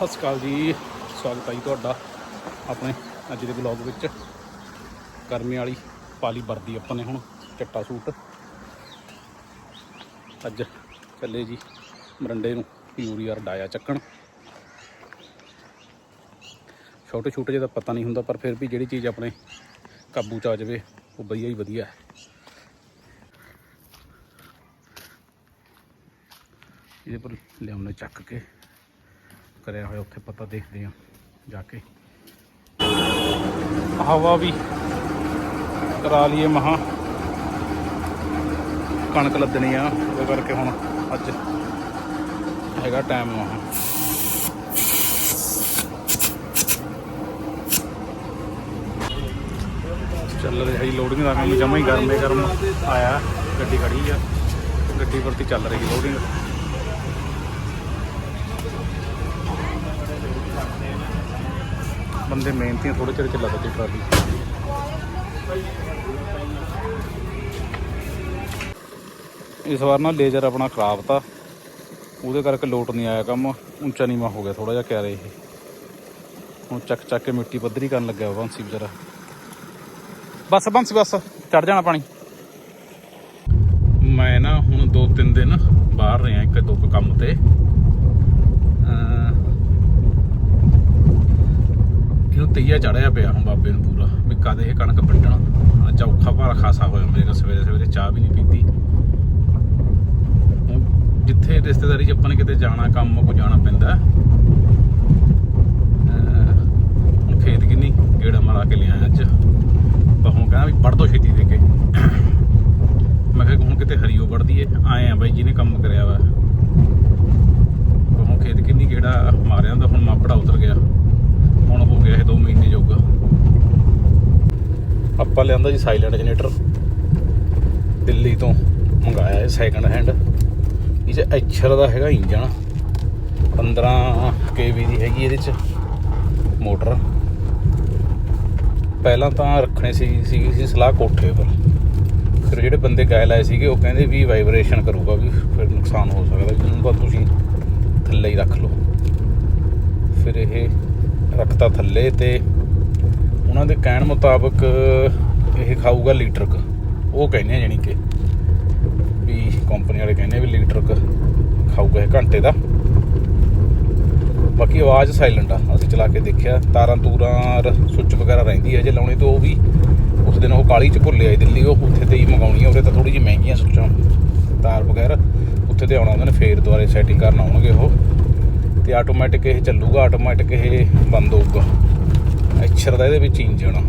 ਸਤਿ ਸ਼੍ਰੀ ਅਕਾਲ ਜੀ। ਸਵਾਗਤ ਹੈ ਜੀ ਤੁਹਾਡਾ ਆਪਣੇ ਅੱਜ ਦੇ ਵਲੌਗ ਵਿੱਚ। ਗਰਮੀ ਵਾਲੀ ਪਾਲੀ ਵਰਦੀ ਆਪਾਂ ਨੇ ਹੁਣ, ਚਿੱਟਾ ਸੂਟ। ਅੱਜ ਚੱਲੇ ਜੀ ਮਰੰਡੇ ਨੂੰ ਯੂਰੀਆ ਡਾਇਆ ਚੱਕਣ। ਛੋਟੇ ਛੋਟੇ ਜਿਹਦਾ ਪਤਾ ਨਹੀਂ ਹੁੰਦਾ, ਪਰ ਫਿਰ ਵੀ ਜਿਹੜੀ ਚੀਜ਼ ਆਪਣੇ ਕਾਬੂ ਚ ਆ ਜਾਵੇ, ਉਹ ਵਧੀਆ ਹੀ ਵਧੀਆ ਹੈ। ਇਹਦੇ ਪਰ ਲਿਆਉਣੇ ਚੱਕ ਕੇ। ਕਰਿਆ ਹੋਇਆ, ਉੱਥੇ ਪਤਾ ਦੇਖਦੇ ਆ ਜਾ ਕੇ। ਹਵਾ ਵੀ ਕਰਾ ਲਈਏ ਮਹਾ। ਕਣਕ ਲੱਦਣੀ ਆ, ਉਹਦੇ ਕਰਕੇ ਹੁਣ ਅੱਜ ਹੈਗਾ ਟਾਈਮ ਮਹਾ। ਚੱਲ ਰਿਹਾ ਜੀ ਲੋਡਿੰਗ ਦਾ ਕੰਮ, ਜਮਾ ਹੀ ਗਰਮੇ ਗਰਮ ਆਇਆ, ਗੱਡੀ ਖੜੀ ਆ। ਗੱਡੀ ਵਰਤੀ ਚੱਲ ਰਹੀ ਲੋਡਿੰਗ ਬੰਦੇ ਮਿਹਨਤੀ ਥੋੜੇ ਚਿਰ ਚ ਲੱਗ ਟਰਾਲੀ। ਇਸ ਵਾਰ ਨਾ ਲੇਜ਼ਰ ਆਪਣਾ ਖਰਾਬ ਤਾ, ਉਹਦੇ ਕਰਕੇ ਲੋਟ ਨਹੀਂ ਆਇਆ ਕੰਮ, ਉੱਚਾ ਨੀਵਾਂ ਹੋ ਗਿਆ ਥੋੜਾ ਜਿਹਾ ਕਿਆਰੇ ਇਹ। ਹੁਣ ਚੱਕ ਚੱਕ ਕੇ ਮਿੱਟੀ ਪੱਧਰੀ ਕਰਨ ਲੱਗਿਆ ਬੰਸੀ ਵਿਚਾਰਾ। ਬਸ, ਬੰਸੀ ਬਸ ਚੜ ਜਾਣਾ ਪਾਣੀ। ਮੈਂ ਨਾ ਹੁਣ ਦੋ ਤਿੰਨ ਦਿਨ ਬਾਹਰ ਰਿਹਾ ਇੱਕ ਦੋ ਕੰਮ ਤੇ। ਤਈਆ ਚੜਿਆ ਪਿਆ ਹੁਣ ਬਾਬੇ ਨੂੰ ਪੂਰਾ ਵੀ ਕਦੇ ਇਹ ਕਣਕ ਵੱਢਣਾ। ਅੱਜ ਔਖਾ ਭਾਰਾ ਖਾਸਾ ਹੋਇਆ ਮੇਰੇ ਕੋਲ ਸਵੇਰੇ ਸਵੇਰੇ ਚਾਹ ਵੀ ਨਹੀਂ ਪੀਤੀ। ਹੁਣ ਜਿੱਥੇ ਰਿਸ਼ਤੇਦਾਰੀ 'ਚ ਆਪਾਂ ਨੇ ਕਿਤੇ ਜਾਣਾ, ਕੰਮ ਕੋ ਜਾਣਾ ਪੈਂਦਾ ਹੁਣ ਖੇਤ ਕਿੰਨੀ, ਗੇੜਾ ਮਾਰਾ ਕੇ ਲਿਆ ਅੱਜ। ਪਰ ਹੁਣ ਕਹਿੰਦਾ ਵੀ ਵੱਢ ਦੋ ਛੇਤੀ ਦੇ ਕੇ। ਮੈਂ ਕਿਹਾ ਹੁਣ ਕਿਤੇ ਹਰੀਓ ਵੱਢਦੀ ਏ ਆਏ ਆ ਬਾਈ ਜਿਹਨੇ ਕੰਮ ਕਰਿਆ ਵਾ ਪਰ ਹੁਣ ਖੇਤ ਕਿੰਨੀ ਗੇੜਾ ਮਾਰਿਆ ਹੁੰਦਾ ਹੁਣ ਮਾਪੜਾ ਉਤਰ ਗਿਆ ਹੁਣ ਹੋ ਗਿਆ ਇਹ 2 ਮਹੀਨੇ ਜੋਗਾ ਆਪਾਂ ਲਿਆਂਦਾ ਜੀ ਸਾਇਲੈਂਟ ਜਨਰੇਟਰ ਦਿੱਲੀ ਤੋਂ ਮੰਗਾਇਆ ਇਹ ਸੈਕੰਡ ਹੈਂਡ ਇਹ ਚ ਐਚਰ ਦਾ ਹੈਗਾ ਇੰਜਨ 15 ਕੇਵੀ ਦੀ ਹੈਗੀ ਇਹਦੇ ਚ ਮੋਟਰ। ਪਹਿਲਾਂ ਤਾਂ ਰੱਖਣੇ ਸੀ ਸੀਗੀ ਸੀ ਸਲਾਹ ਕੋਠੇ ਉੱਪਰ। ਫਿਰ ਜਿਹੜੇ ਬੰਦੇ ਗਾਇ ਲਾਏ ਸੀਗੇ, ਉਹ ਕਹਿੰਦੇ ਵੀ ਵਾਈਬ੍ਰੇਸ਼ਨ ਕਰੂਗਾ ਵੀ ਫਿਰ ਨੁਕਸਾਨ ਹੋ ਸਕਦਾ। ਵੀ ਉਹਨੂੰ ਤਾਂ ਤੁਸੀਂ ਥੱਲੇ ਹੀ ਰੱਖ ਲਓ। ਫਿਰ ਇਹ ਰੱਖਤਾ ਥੱਲੇ ਤੇ ਉਹਨਾਂ ਦੇ ਕਹਿਣ ਮੁਤਾਬਕ ਇਹ ਖਾਊਗਾ ਲੀਟਰ ਕ। ਉਹ ਕਹਿੰਦੇ ਆ ਜਾਨੀ ਕਿ ਵੀ ਕੰਪਨੀ ਵਾਲੇ ਕਹਿੰਦੇ ਵੀ ਲੀਟਰ ਕ ਖਾਊਗਾ ਇਹ ਘੰਟੇ ਦਾ। ਬਾਕੀ ਆਵਾਜ਼ ਸਾਇਲੈਂਟ ਆ। ਅਸੀਂ ਚਲਾ ਕੇ ਦੇਖਿਆ, ਤਾਰਾਂ ਤੂਰਾਂ ਸੁੱਚ ਵਗੈਰਾ ਰਹਿੰਦੀ ਹੈ ਜੇ ਲਾਉਣੀ ਤਾਂ ਉਹ ਵੀ ਉਸ ਦਿਨ ਉਹ ਕਾਲੀ ਚ ਭੁੱਲੇ ਆਈ ਦਿੱਲੀ, ਉਹ ਉੱਥੇ ਤੇ ਹੀ ਮੰਗਾਉਣੀ ਆ ਉਰੇ ਤਾਂ ਥੋੜੀ ਜਿਹੀ ਮਹਿੰਗੀਆਂ ਸੁੱਚਾਂ ਤਾਰ ਵਗੈਰਾ, ਉੱਥੇ ਤੇ ਆਉਣਾ ਉਹਨਾਂ ਨੇ ਫੇਰ ਦੁਬਾਰੇ ਸੈਟਿੰਗ ਕਰਨ ਆਉਣਗੇ ਉਹ। ਤੇ ਆਟੋਮੈਟਿਕ ਇਹ ਚੱਲੂਗਾ ਆਟੋਮੈਟਿਕ ਇਹ ਬੰਦ ਹੋਊਗਾ। ਐਚਰ ਦਾ ਇਹਦੇ ਵਿੱਚ ਇੰਜਣ ਆ